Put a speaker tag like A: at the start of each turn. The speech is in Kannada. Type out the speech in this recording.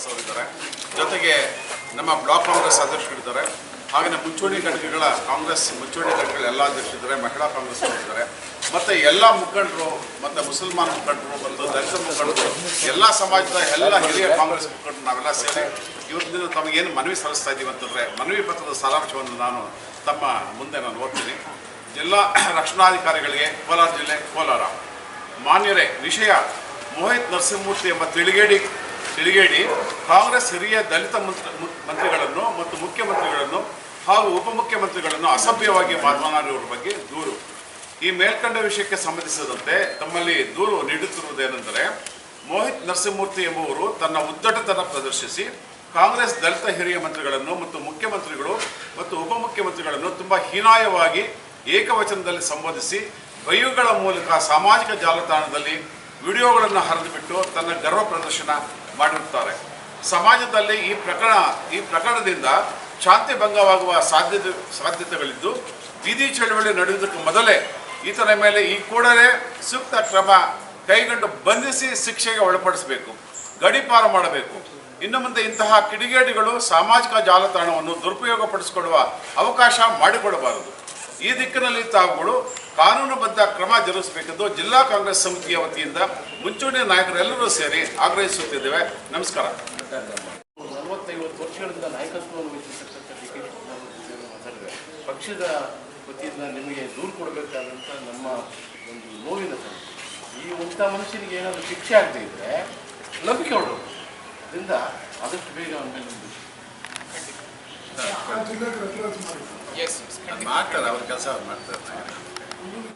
A: ಶ್ರೀನಿವಾಸ್ ಅವರಿದ್ದಾರೆ ಜೊತೆಗೆ ನಮ್ಮ ಬ್ಲಾಕ್ ಕಾಂಗ್ರೆಸ್ ಅಧ್ಯಕ್ಷರಿದ್ದಾರೆ. ಹಾಗೆ ಮುಂಚೂಣಿ ಘಟಕಗಳ ಕಾಂಗ್ರೆಸ್, ಮುಂಚೂಣಿ ಘಟಕಗಳ ಎಲ್ಲ ಅಧ್ಯಕ್ಷರಿದ್ದಾರೆ, ಮಹಿಳಾ ಕಾಂಗ್ರೆಸ್ ಅವರಿದ್ದಾರೆ ಮತ್ತು ಎಲ್ಲ ಮುಖಂಡರು, ಮತ್ತು ಮುಸಲ್ಮಾನ್ ಮುಖಂಡರು, ಮತ್ತು ದಲಿತ ಮುಖಂಡರು, ಎಲ್ಲ ಸಮಾಜದ ಎಲ್ಲ ಹಿರಿಯ ಕಾಂಗ್ರೆಸ್ ಮುಖಂಡರು ನಾವೆಲ್ಲ ಸೇರಿ ಇವತ್ತಿನಿಂದ ತಮಗೇನು ಮನವಿ ಸಲ್ಲಿಸ್ತಾ ಇದ್ದೀವಿ ಅಂತಂದರೆ, ಮನವಿ ಪತ್ರದ ಸಾರಾಂಶವನ್ನು ನಾನು ತಮ್ಮ ಮುಂದೆ ನಾನು ಓದ್ತೀನಿ. ಜಿಲ್ಲಾ ರಕ್ಷಣಾಧಿಕಾರಿಗಳಿಗೆ ಕೋಲಾರ ಜಿಲ್ಲೆ ಕೋಲಾರ. ಮಾನ್ಯರೇ, ವಿಷಯ ಮೋಹಿತ್ ನರಸಿಂಹಮೂರ್ತಿ ಎಂಬ ತಿಳಿಗೇಡಿ ತಿಳಿಗೇಡಿ ಕಾಂಗ್ರೆಸ್ ಹಿರಿಯ ದಲಿತ ಮಂತ್ರಿಗಳನ್ನು ಮತ್ತು ಮುಖ್ಯಮಂತ್ರಿಗಳನ್ನು ಹಾಗೂ ಉಪಮುಖ್ಯಮಂತ್ರಿಗಳನ್ನು ಅಸಭ್ಯವಾಗಿ ಮಾತನಾಡಿರುವ ಬಗ್ಗೆ ದೂರು. ಈ ಮೇಲ್ಕಂಡ ವಿಷಯಕ್ಕೆ ಸಂಬಂಧಿಸಿದಂತೆ ತಮ್ಮಲ್ಲಿ ದೂರು ನೀಡುತ್ತಿರುವುದೇನೆಂದರೆ ಮೋಹಿತ್ ನರಸಿಂಹಮೂರ್ತಿ ಎಂಬುವರು ತನ್ನ ಉದ್ದಟತನ ಪ್ರದರ್ಶಿಸಿ ಕಾಂಗ್ರೆಸ್ ದಲಿತ ಹಿರಿಯ ಮಂತ್ರಿಗಳನ್ನು ಮತ್ತು ಮುಖ್ಯಮಂತ್ರಿಗಳು ಮತ್ತು ಉಪಮುಖ್ಯಮಂತ್ರಿಗಳನ್ನು ತುಂಬ ಹೀನಾಯವಾಗಿ ಏಕವಚನದಲ್ಲಿ ಸಂಬೋಧಿಸಿ ಬೈಯುಗಳ ಮೂಲಕ ಸಾಮಾಜಿಕ ಜಾಲತಾಣದಲ್ಲಿ ವಿಡಿಯೋಗಳನ್ನು ಹರಿದುಬಿಟ್ಟು ತನ್ನ ಗರ್ವ ಪ್ರದರ್ಶನ ಮಾಡಿರುತ್ತಾರೆ. ಸಮಾಜದಲ್ಲಿ ಈ ಪ್ರಕರಣ, ಈ ಪ್ರಕರಣದಿಂದ ಶಾಂತಿ ಭಂಗವಾಗುವ ಸಾಧ್ಯತೆ, ಸಾಧ್ಯತೆಗಳಿದ್ದು ಬೀದಿ ಚಳವಳಿ ನಡೆಯುವುದಕ್ಕೆ ಮೊದಲೇ ಈತನ ಮೇಲೆ ಈ ಕೂಡಲೇ ಸೂಕ್ತ ಕ್ರಮ ಕೈಗೊಂಡು ಬಂಧಿಸಿ ಶಿಕ್ಷೆಗೆ ಒಳಪಡಿಸಬೇಕು, ಗಡಿಪಾರು ಮಾಡಬೇಕು. ಇನ್ನು ಮುಂದೆ ಇಂತಹ ಕಿಡಿಗೇಡಿಗಳು ಸಾಮಾಜಿಕ ಜಾಲತಾಣವನ್ನು ದುರುಪಯೋಗಪಡಿಸಿಕೊಳ್ಳುವ ಅವಕಾಶ ಮಾಡಿಕೊಡಬಾರದು. ಈ ದಿಕ್ಕಿನಲ್ಲಿ ತಾವುಗಳು ಕಾನೂನುಬದ್ಧ ಕ್ರಮ ಜರುಗಿಸಬೇಕೆಂದು ಜಿಲ್ಲಾ ಕಾಂಗ್ರೆಸ್ ಸಮಿತಿಯ ವತಿಯಿಂದ ಮುಂಚೂಣಿ ನಾಯಕರೆಲ್ಲರೂ ಸೇರಿ ಆಗ್ರಹಿಸುತ್ತಿದ್ದೇವೆ. ನಮಸ್ಕಾರ.
B: ನಲವತ್ತೈವತ್ತು ವರ್ಷಗಳಿಂದ ನಾಯಕತ್ವವನ್ನು ವಹಿಸಿರ್ತಕ್ಕಂಥ ಡಿ ಕೆ ಶಿವಕುಮಾರ್ ಪಕ್ಷದ ವತಿಯಿಂದ ನಿಮಗೆ ದೂರು ಕೊಡಬೇಕಾದಂಥ ನಮ್ಮ ಒಂದು ನೋವಿನ ಈ ಇಂಥ ಮನುಷ್ಯನಿಗೆ ಏನಾದರೂ ಶಿಕ್ಷೆ ಆಗದೇ ಇದ್ದರೆ ನಂಬಿಕೆ ಹೊರಡೋದು ಅದರಿಂದ ಆದಷ್ಟು ಬೇಗ ಅವನ ಮೇಲೆ ಒಂದು
A: ಮಾಡ್ತಾರೆ ಅವ್ರ ಕೆಲಸ ಅವ್ರು ಮಾಡ್ತಾರೆ.